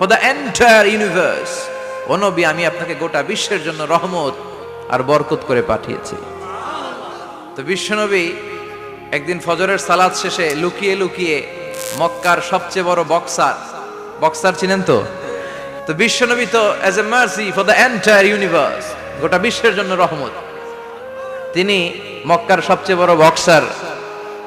for the entire universe ও নবী, আমি আপনাকে গোটা বিশ্বের জন্য রহমত আর বরকত করে পাঠিয়েছি। তো বিশ্বনবী একদিন ফজরের সালাদ শেষে লুকিয়ে লুকিয়ে মক্কার সবচেয়ে বড় বক্সার বক্সার চিনেন তো? তো বিশ্বনবী তো as a mercy for the entire universe গোটা বিশ্বের জন্য রহমত। তিনি মক্কার সবচেয়ে বড় বক্সার।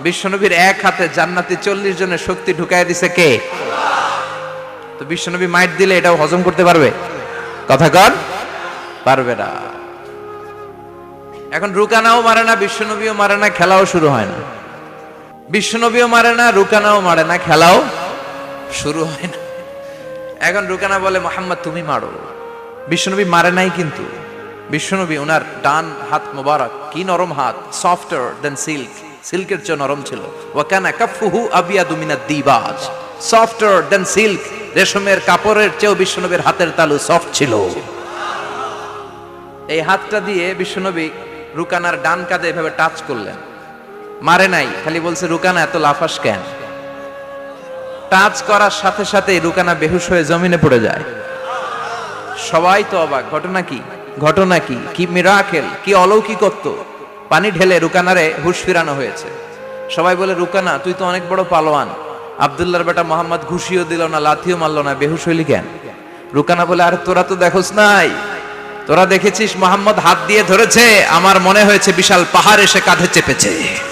বিশ্বনবীর এক হাতে জান্নাতি চল্লিশ জনের শক্তি ঢুকাই দিছে কে? তো বিশ্বনবী মাইট দিলে এটাও হজম করতে পারবে? কথা কর, পারবে না। এখন রুকানাও মারে না, বিশ্বনবীও মারে না, খেলাও শুরু হয় না। বিশ্বনবীও মারে না, রুকানাও মারে না, খেলাও শুরু হয় না। এখন রুকানা বলে, মোহাম্মদ, তুমি মারো। বিশ্বনবী মারে নাই কিন্তু। বিশ্বনবী ওনার ডান হাত মোবারক, কি নরম হাত সফটার দেন সিল্ক সিল্কের চেয়ে নরম ছিল। ওয়াকানা কাফুহু আবিয়াদু মিনাদ দিবাজ। সফটার দেন সিল্ক রেশমের কাপড়ের চেয়েও বিশ্বনবীর হাতের তালু সফট ছিল। এই হাতটা দিয়ে বিশ্বনবী রুকানার ডান কাঁধে এভাবে টাচ করলেন। মারে নাই, খালি বলছে, রুকানা, এত লাফাস কেন? টাচ করার সাথে সাথে রুকানা বেহুশ হয়ে জমিনে পড়ে যায়। সবাই তো অবাক, ঘটনা কি? ঘটনা কি? কি মিরাকেল কি অলৌকিকত্ব পানি ঢেলে রুকানারে হুশ ফিরানো হয়েছে। সবাই বলে, রুকানা, তুই তো অনেক বড় পালোয়ান। আবদুল্লাহর বেটা মোহাম্মদ ঘুষিও দিল না, লাথিও মারল না, বেহুশ হইলি কেন? রুকানা বলে, আর, তোরা তো দেখোস নাই। তোরা দেখেছিস, মোহাম্মদ হাত দিয়ে ধরেছে, আমার মনে হয়েছে বিশাল পাহাড় এসে কাঁধে চেপেছে।